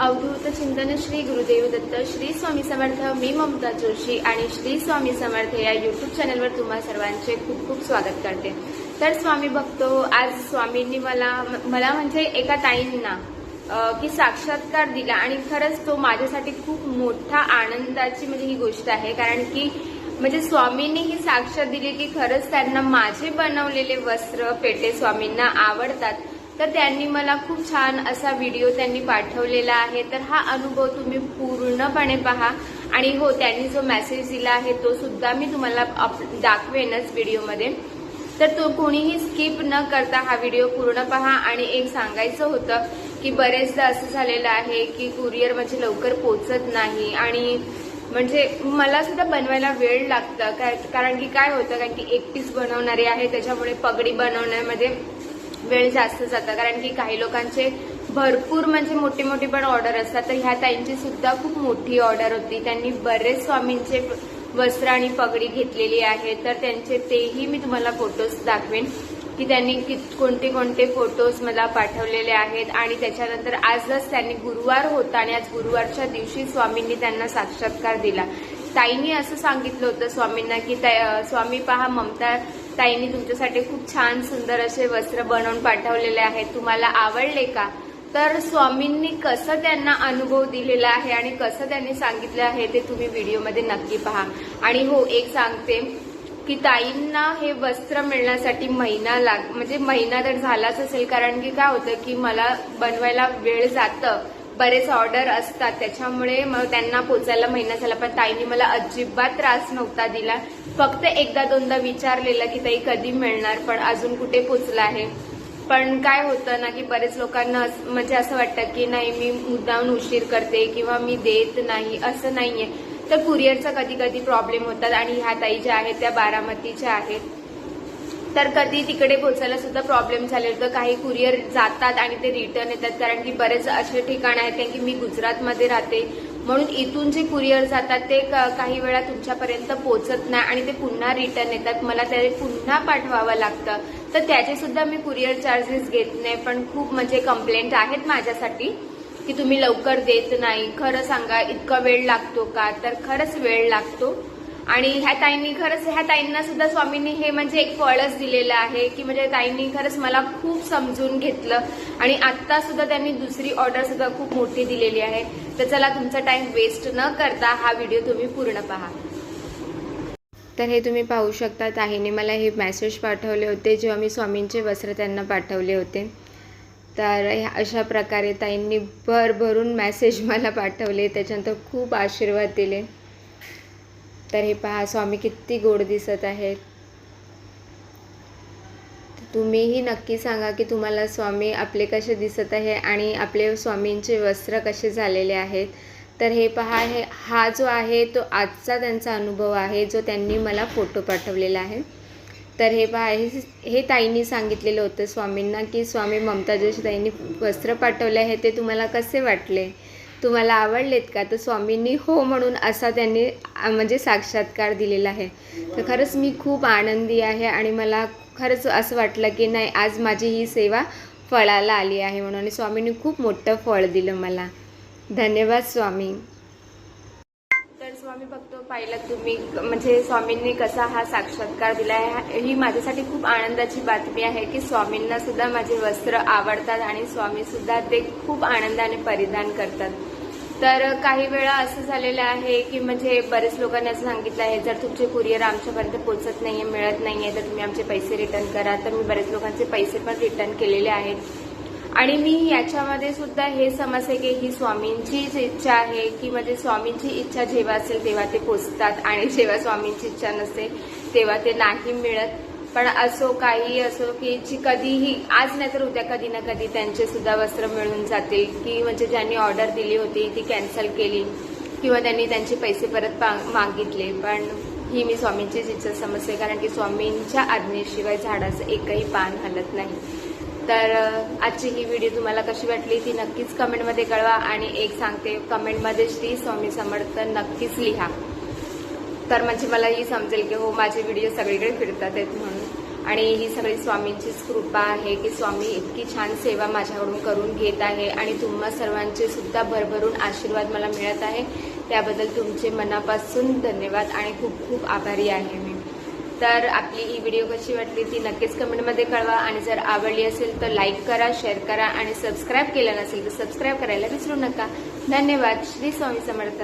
अवधूत चिंतन श्री गुरुदेव दत्त श्री स्वामी समर्थ मी ममता जोशी आणि श्री स्वामी समर्थ या युट्यूब चॅनलवर तुम्हा सर्वांचे खूप खूप स्वागत करते. तर स्वामी बघतो आज स्वामींनी मला मला म्हणजे एका ताईंना की साक्षात्कार दिला आणि खरंच तो माझ्यासाठी खूप मोठा आनंदाची म्हणजे ही गोष्ट आहे. कारण की म्हणजे स्वामींनी ही साक्षात दिली की खरंच त्यांना माझे बनवलेले वस्त्र पेटे स्वामींना आवडतात. तर त्यांनी मला खूप छान असा व्हिडिओ त्यांनी पाठवलेला आहे. तर हा अनुभव तुम्ही पूर्णपणे पहा. आणि हो त्यांनी जो मेसेज दिला आहे तो सुद्धा मी तुम्हाला दाखवेनच व्हिडिओमध्ये तर तो कोणीही स्किप न करता हा व्हिडिओ पूर्ण पहा. आणि एक सांगायचं होतं की बरेचदा असं झालेलं आहे की कुरिअर म्हणजे लवकर पोचत नाही. आणि म्हणजे मला सुद्धा बनवायला वेळ लागतं. काय कारण की काय होतं कारण की एकटीच बनवणारी आहे. त्याच्यामुळे पगडी बनवण्यामध्ये वेळ जास्त जातं. कारण की काही लोकांचे भरपूर म्हणजे मोठी मोठी पण ऑर्डर असतात. तर ह्या ताईंची सुद्धा खूप मोठी ऑर्डर होती. त्यांनी बरेच स्वामींचे वस्त्र आणि पगडी घेतलेली आहे. तर त्यांचे तेही मी तुम्हाला फोटोज दाखवेन. की त्यांनी कित- कोणते कोणते फोटोज मला पाठवलेले आहेत. आणि त्याच्यानंतर आजच त्यांनी गुरुवार होता आणि आज गुरुवारच्या दिवशी स्वामींनी त्यांना साक्षात्कार दिला. ताईंनी असं सांगितलं होतं स्वामींना की स्वामी पहा ममता ताईंनी तुमच्यासाठी खूप छान सुंदर असे वस्त्र बनवून पाठवलेले आहेत. तुम्हाला आवडले का? तर स्वामींनी कसं त्यांना अनुभव दिलेला आहे आणि कसं त्यांनी सांगितलं आहे ते तुम्ही व्हिडिओमध्ये नक्की पहा. आणि हो एक सांगते की ताईंना हे वस्त्र मिळण्यासाठी महिना लाग म्हणजे महिना तर झालाच असेल कारण की काय होतं की मला बनवायला वेळ जातं. बरेच ऑर्डर असतात त्याच्यामुळे मग त्यांना पोचायला महिना झाला पण ताईने मला अजिबात त्रास नव्हता दिला. फक्त एकदा दोनदा विचारलेलं की ताई कधी मिळणार पण अजून कुठे पोचला आहे? पण काय होतं ना की बरेच लोकांना म्हणजे असं वाटतं की नाही मी मुद्दाम उशीर करते किंवा मी देत नाही असं नाहीये. तर कुरिअरचा कधी कधी प्रॉब्लेम होतात आणि ह्या ताई ज्या आहेत त्या बारामतीच्या आहेत. तर कधी तिकडे पोहोचायला सुद्धा प्रॉब्लेम झाले होतं. काही कुरिअर जातात आणि ते रिटर्न येतात. कारण की बरेच असे ठिकाण आहेत कारण की मी गुजरातमध्ये राहते. म्हणून इथून जे कुरिअर जातात ते क- काही वेळा तुमच्यापर्यंत पोहोचत नाही आणि ते पुन्हा रिटर्न येतात. मला ते पुन्हा पाठवावं लागतं. तर त्याचे सुद्धा मी कुरिअर चार्जेस घेत नाही. पण खूप म्हणजे कंप्लेंट आहेत माझ्यासाठी की तुम्ही लवकर देत नाही. खरं सांगा इतका वेळ लागतो का? तर खरंच वेळ लागतो. आणि ह्या ताईंनी खरंच ह्या ताईंना सुद्धा स्वामींनी हे म्हणजे एक फळच दिलेलं आहे की म्हणजे ताईंनी खरंच मला खूप समजून घेतलं. आणि आत्ता सुद्धा त्यांनी दुसरी ऑर्डर सुद्धा खूप मोठी दिलेली आहे. तर चला तुमचा टाइम वेस्ट न करता हा व्हिडिओ तुम्ही पूर्ण पहा. तर हे तुम्ही पाहू शकता ताईने मला हे मेसेज पाठवले होते जेव्हा मी स्वामींचे वस्त्र त्यांना पाठवले होते. तर ह्या- अशा प्रकारे ताईंनी भरभरून मेसेज मला पाठवले त्याच्यानंतर खूप आशीर्वाद दिले. तर हे पहा स्वामी किती गोड दिसत आहेत. तुम्हीही नक्की सांगा की तुम्हाला स्वामी आपले कसे दिसत आहे आणि आपले स्वामींचे वस्त्र कसे झालेले आहेत. तर हे पहा हे हा जो आहे तो आजचा त्यांचा अनुभव आहे जो त्यांनी मला फोटो पाठवलेला आहे. तर हे पहा हे हे ताईंनी सांगितलेलं होतं स्वामींना की स्वामी ममता जोशी ताईंनी वस्त्र पाठवले आहे ते तुम्हाला कसे वाटले? तुम्हाला आवडलेत का? तर स्वामींनी हो म्हणून असा त्यांनी म्हणजे साक्षात्कार दिलेला आहे. तर खरंच मी खूप आनंदी आहे आणि मला खरंच असं वाटलं की नाही आज माझी ही सेवा फळाला आली आहे म्हणून. आणि स्वामींनी खूप मोठं फळ दिलं मला. धन्यवाद स्वामी. तर स्वामी बघतो पाहिलं तुम्ही म्हणजे स्वामींनी कसा हा साक्षात्कार दिला आहे ही माझ्यासाठी खूप आनंदाची बातमी आहे की स्वामींना सुद्धा माझे वस्त्र आवडतात आणि स्वामी सुद्धा ते खूप आनंदाने परिधान करतात. तर काही वेळा असं झालेलं आहे की म्हणजे बरेच लोकांनी असं सांगितलं आहे जर तुमचे कुरिअर आमच्यापर्यंत पोहोचत नाहीये मिळत नाहीये तर तुम्ही आमचे पैसे रिटर्न करा. तर मी बरेच लोकांचे पैसे पण रिटर्न केलेले आहेत. आणि मी याच्यामध्ये सुद्धा हे समजते की ही स्वामींचीच इच्छा आहे की म्हणजे स्वामींची इच्छा जेव्हा असेल तेव्हा ते पोचतात. आणि जेव्हा स्वामींची इच्छा नसेल तेव्हा ते नाही मिळत. पण असो काही असो की जी कधीही आज नाही तर उद्या कधी ना कधी त्यांचे सुद्धा वस्त्र मिळून जातील. की म्हणजे ज्यांनी ऑर्डर दिली होती ती कॅन्सल केली. किंवा त्यांनी त्यांचे पैसे परत मागितले. पण ही मी स्वामींचीच इच्छा समजते. कारण की स्वामींच्या आज्ञेशिवाय झाडाचं एकही पान हलत नाही. तर आजची ही व्हिडिओ तुम्हाला कशी वाटली ती नक्कीच कमेंटमध्ये कळवा. आणि एक सांगते कमेंटमध्ये श्री स्वामी समर्थ नक्कीच लिहा. तर म्हणजे मलाही समजेल की हो माझे व्हिडिओ सगळीकडे फिरतात आहेत म्हणून. आणि ही सगळी स्वामींचीच कृपा आहे की स्वामी इतकी छान सेवा माझ्याकडून करून घेत आहे आणि तुम्हा सर्वांचे सुद्धा भरभरून आशीर्वाद मला मिळत आहे. त्याबद्दल तुमचे मनापासून धन्यवाद आणि खूप खूप आभारी आहे मी. तर आपली ही व्हिडिओ कशी वाटली ती नक्कीच कमेंटमध्ये कळवा आणि जर आवडली असेल तर लाईक करा शेअर करा आणि सबस्क्राईब केलं नसेल तर सबस्क्राईब करायला विसरू नका. धन्यवाद. श्री स्वामी समर्थ.